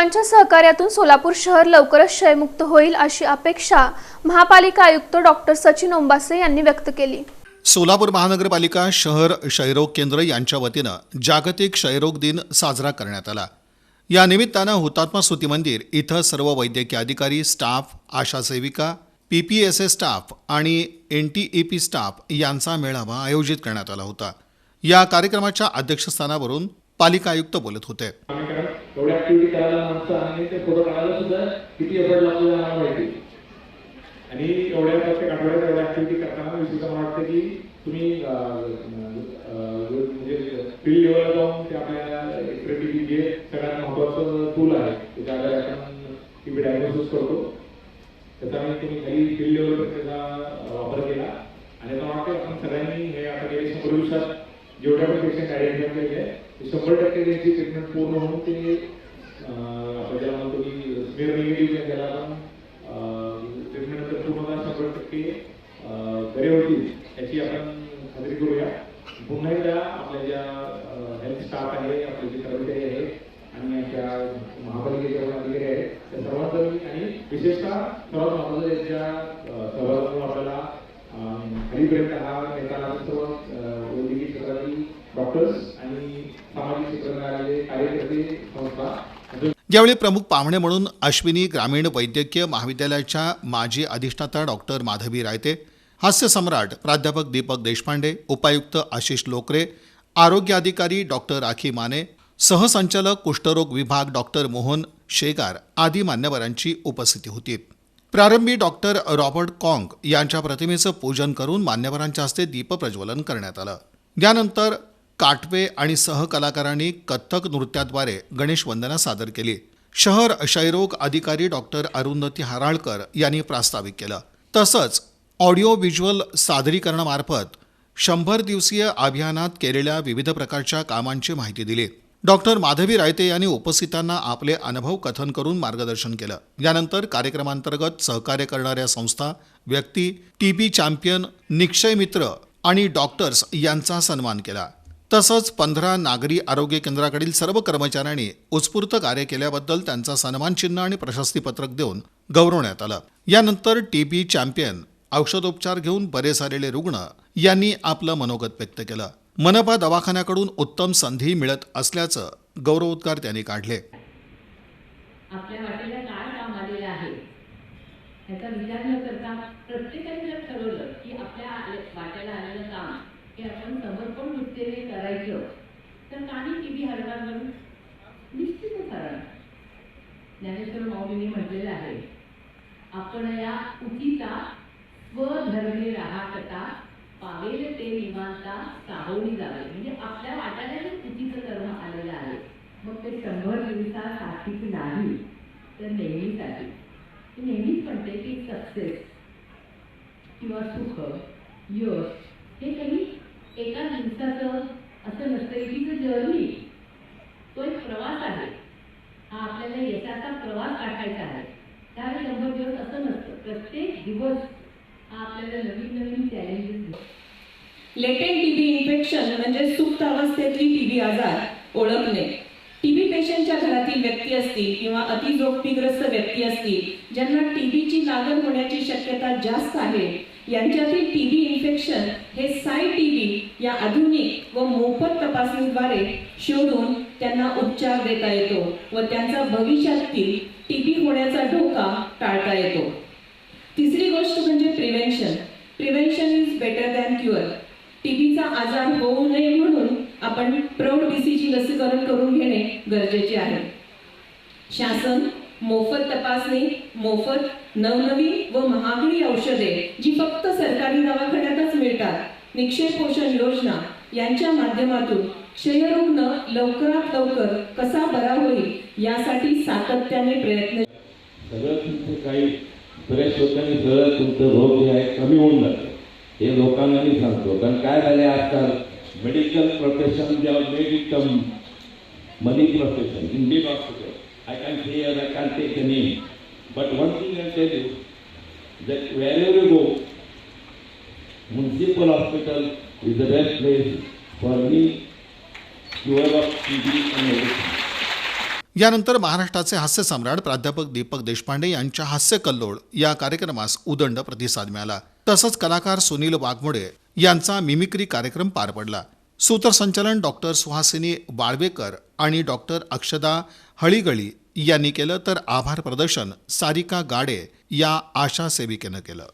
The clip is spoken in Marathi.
सर्वांच्या सहकार्यातून सोलापूर शहर लवकरच क्षयमुक्त होईल अशी अपेक्षा महापालिका आयुक्त डॉक्टर सचिन ओंबासे यांनी व्यक्त केली. सोलापूर महानगरपालिका शहर क्षयरोग केंद्र यांच्या वतीनं जागतिक क्षयरोग दिन साजरा करण्यात आला. या निमित्तानं हुतात्मा स्मृती मंदिर इथं सर्व वैद्यकीय अधिकारी स्टाफ आशा सेविका P P S S staff आणि N T E P staff यांचा मेळावा आयोजित करण्यात आला होता. या कार्यक्रमाच्या अध्यक्षस्थानावरून पालिका आयुक्त बोलत होते. एवढ्या आणि फोटो काढायला सुद्धा किती आणि एवढ्या प्रत्येक आठवड्यात एवढ्या ऍक्टिव्हिटी करताना मला वाटतं की तुम्ही म्हणजे फील्ड लेवलला जाऊन ते आपल्या एक्सप्रेटिव्ह जे सगळ्यात महत्वाचं टूल आहे त्याच्या आधारे आपण डायग्नोसिस करतो त्याचा मी तुम्ही फील्ड लेवलवर त्याचा वापर केला. आणि मला वाटतं आपण सगळ्यांनी हे आता गेले शंभर दिवसात. जेवढ्या पण पेशंट आयडेंटिफाय केले ते शंभर टक्के त्यांची ट्रीटमेंट पूर्ण होऊन ते आपण ज्याला म्हणतो की स्मेअर निगेटिव्ह त्याला आपण ट्रीटमेंटनंतर पूर्ण शंभर टक्के. बरे होतील याची आपण खात्री करूया. पुन्हा एकदा आपल्या ज्या हेल्थ स्टाफ आहे आपले जे कर्मचारी आहे आणि आमच्या महापालिकेच्या अधिकारी आहेत त्या सर्वांचा मी आणि विशेषतः सर्वात महत्वाचं त्यांच्या सहभागातून आपल्याला अं, खालीपर्यंत हा नेता सर्व डॉक्टर्स आणि सामाजिक क्षेत्रात आलेले कार्यकर्ते संस्था. यावेळी प्रमुख पाहुणे म्हणून अश्विनी ग्रामीण वैद्यकीय महाविद्यालयाच्या माजी अधिष्ठाता डॉक्टर माधवी रायते हास्य सम्राट प्राध्यापक दीपक देशपांडे उपायुक्त आशिष लोकरे आरोग्य अधिकारी डॉक्टर राखी माने सहसंचालक कुष्ठरोग विभाग डॉक्टर मोहन शेगार आदी मान्यवरांची उपस्थिती होती. प्रारंभी डॉक्टर रॉबर्ट कॉंग यांच्या प्रतिमेचं पूजन करून मान्यवरांच्या हस्ते दीपप्रज्वलन करण्यात आलं. यानंतर काटवे आणि सहकलाकारांनी कथ्थक नृत्याद्वारे गणेश वंदना सादर केली. शहर क्षयरोग अधिकारी डॉक्टर अरुंधती हराळकर यांनी प्रास्ताविक केलं. तसंच ऑडिओ व्हिज्युअल सादरीकरणामार्फत शंभर दिवसीय अभियानात केलेल्या विविध प्रकारच्या कामांची माहिती दिली. डॉक्टर माधवी रायते यांनी उपस्थितांना आपले अनुभव कथन करून मार्गदर्शन केलं. यानंतर कार्यक्रमांतर्गत सहकार्य करणाऱ्या संस्था व्यक्ती टीबी चॅम्पियन निक्षय मित्र आणि डॉक्टर्स यांचा सन्मान केला. तसंच पंधरा नागरी आरोग्य केंद्राकडील सर्व कर्मचाऱ्यांनी उत्स्फूर्त कार्य केल्याबद्दल त्यांचा सन्मान चिन्ह आणि प्रशस्तीपत्रक देऊन गौरवण्यात आलं. यानंतर टीबी चॅम्पियन औषधोपचार घेऊन बरे झालेले रुग्ण यांनी आपलं मनोगत व्यक्त केलं. मनपा दवाखान्याकडून उत्तम संधी मिळत असल्याचं गौरवोद्गार त्यांनी काढले. आपल्या वाटेला काय काम आलेलं आहे? याचा विचार न करता प्रत्येकाने जर ठरवलं की आपल्या वाट्याला आलेलं काम हे आपण समर्पण वृत्तीने करायचं तर काही किती हरणार म्हणून निश्चितच हरणार. ज्ञानेश्वर माऊलीने म्हटलेलं आहे आपण या उतीचा स्वधर्मी राहाकता पावेल ते निवांता सावली जावे. म्हणजे आपल्या वाट्याला जे चुकीचं कर्म आलेलं आहे मग ते शंभर दिवसासाठीच नाही तर नेहमीसाठी. ते नेहमीच म्हणते की सक्सेस किंवा सुख यश हे काही एका दिवसाचं असं नसतं. इट इज अ जर्नी तो एक प्रवास आहे. हा आपल्याला यशाचा प्रवास काढायचा आहे. त्यावेळी शंभर दिवस असं नसतं. प्रत्येक दिवस हा आपल्याला नवीन नवीन चॅलेंजेस लेटेंट टीबी इन्फेक्शन म्हणजे सुप्त अवस्थेतली टीबी आजार ओळखणे. पेशंटच्या घरातील व्यक्ती असतील किंवा अतिजोगतीग्रस्त व्यक्ती असतील ज्यांना टीबीची लागण होण्याची शक्यता जास्त आहे यांच्यातील टीबी इन्फेक्शन हे साय टीबी या आधुनिक व मोफत तपासणीद्वारे शोधून त्यांना उपचार देता येतो व त्यांचा भविष्यातील टीबी होण्याचा धोका टाळता येतो. तिसरी गोष्ट म्हणजे prevention prevention is better than cure टीबीचा आजार होऊ नये म्हणून आपण प्रौढ बीसीची लसीकरण करून घेणे गरजेचे आहे. शासन मोफत तपासणी मोफत नवनवीन व महागडी औषधे जी फक्त सरकारी दवाखान्यातच मिळतात निक्षेप पोषण योजना यांच्या माध्यमातून क्षयरुग्ण लवकरात लवकर कसा बरा होईल यासाठी सातत्याने प्रयत्न सगळं तुमचं काही बऱ्याच लोकांनी सगळं तुमचं रोग जे आहे कमी होऊन जातं. हे लोकांना मी सांगतो. कारण काय झाले आजकाल? मेडिकल प्रोफेशन जे made it money profession in big hospital I can say I can take the name but one thing I tell you that wherever you go, municipal hospital is the best place for any cure of TB and everything. यानंतर महाराष्ट्राचे हास्य सम्राट प्राध्यापक दीपक देशपांडे यांच्या हास्य कल्लोळ या कार्यक्रमास उदंड प्रतिसाद मिळाला. तसंच कलाकार सुनील वाघमोडे यांचा मिमिक्री कार्यक्रम पार पडला. सूत्रसंचालन डॉक्टर सुहासिनी बाळवेकर आणि डॉक्टर अक्षदा हळीगळी यांनी केलं तर आभार प्रदर्शन सारिका गाडे या आशा सेविकेनं केलं.